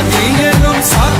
Hadi gelin sakın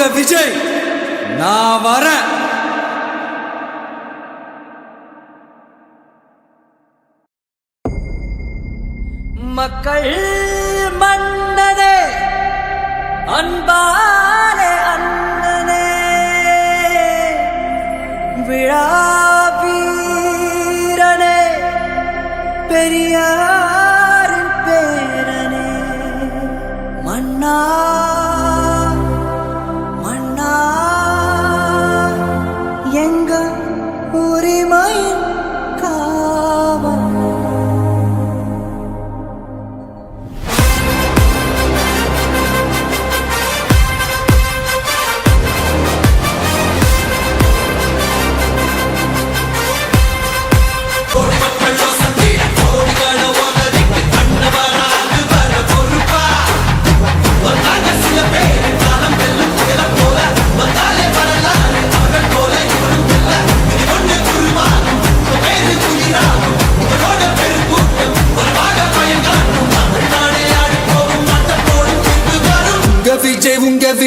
அங்க விஜய். நான் வரேன். மக்கள் மன்னதே அன்பாலே அண்ணனே விழா வீரனே பெரியாரின் பேரனே மன்னா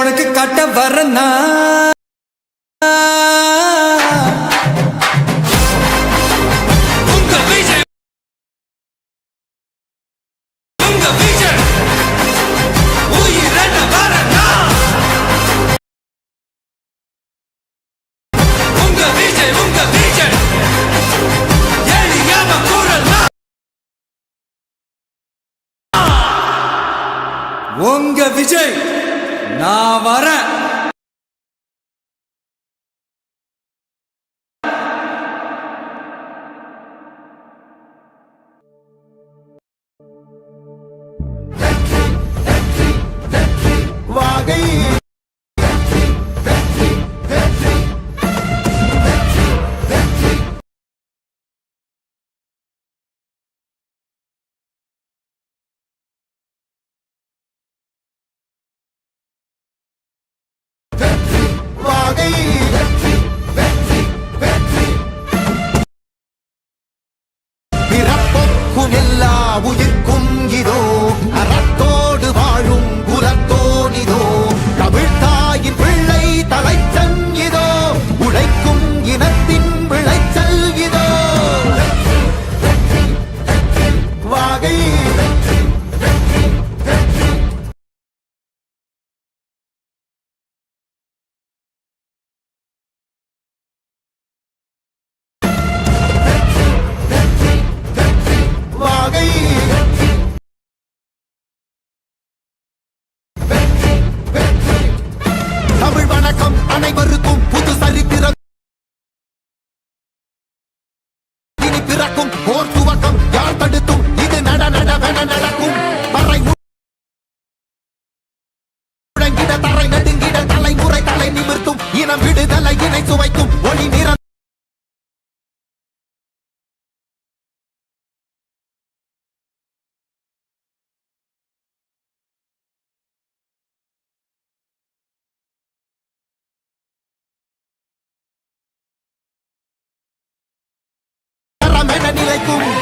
உனக்கு காட்ட வரனா உங்க விஜய். நான் வரேன் வாகை வாகை 哦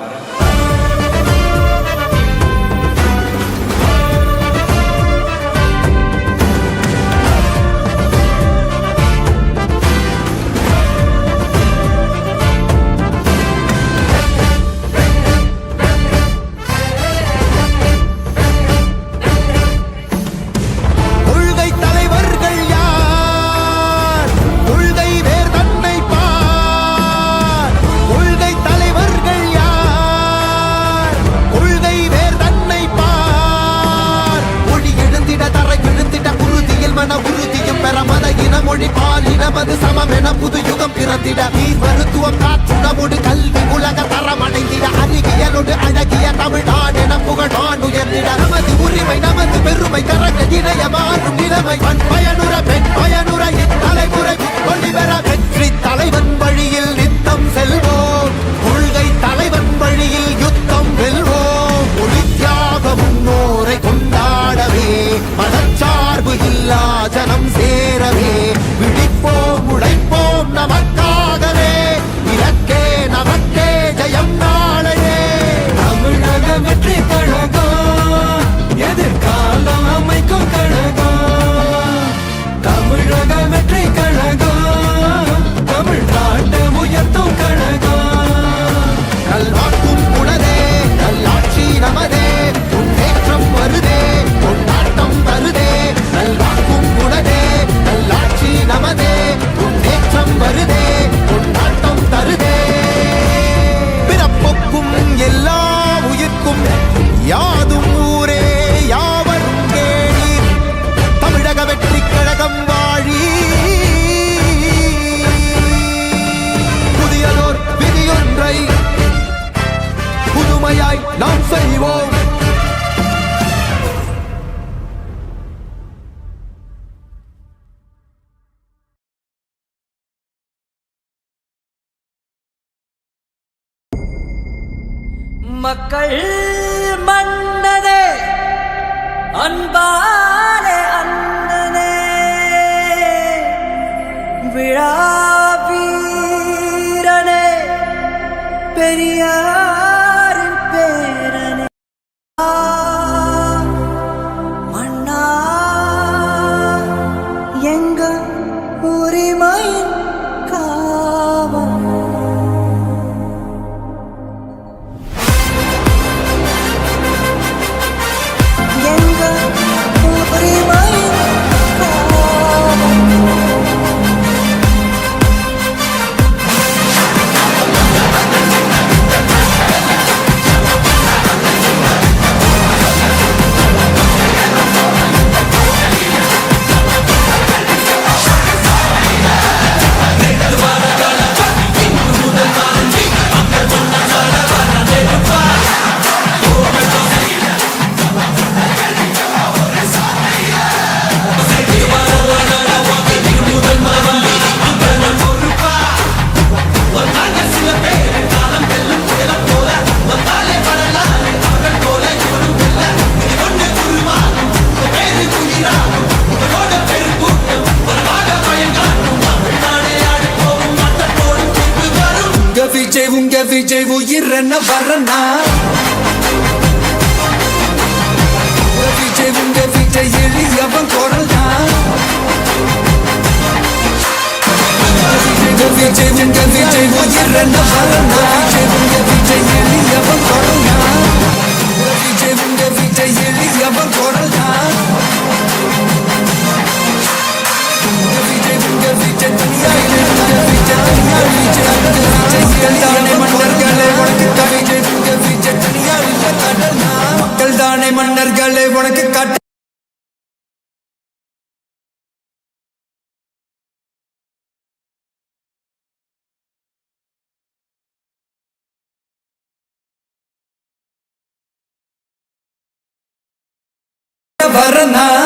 யுகம் பிறந்திட நீர் மருத்துவம் காற்றுணவோடு கல்வி உலக தரமடைந்திட அறிவியலோடு அழகிய தமிழ்நாடு என புகழான் உயர்ந்திட நமது உரிமை நமது பெருமை கரங்க இணைய மாறும் நிலைமை. பண் பயனுற பெண் பயனுற தலைமுறை கொள்ளி வெற்றி தலைவன். உறுதியாய் நாம் செய்வோம். மக்கள் மன்னனே அன்பாலே அண்ணனே விழா வீரனே பெரியார் என்ன வர்றனா விஜய் உங்க விஜய் எளியவன் குரல் தான் விஜய் உங்க விஜய் உயிர் என்ன வர்றனா varna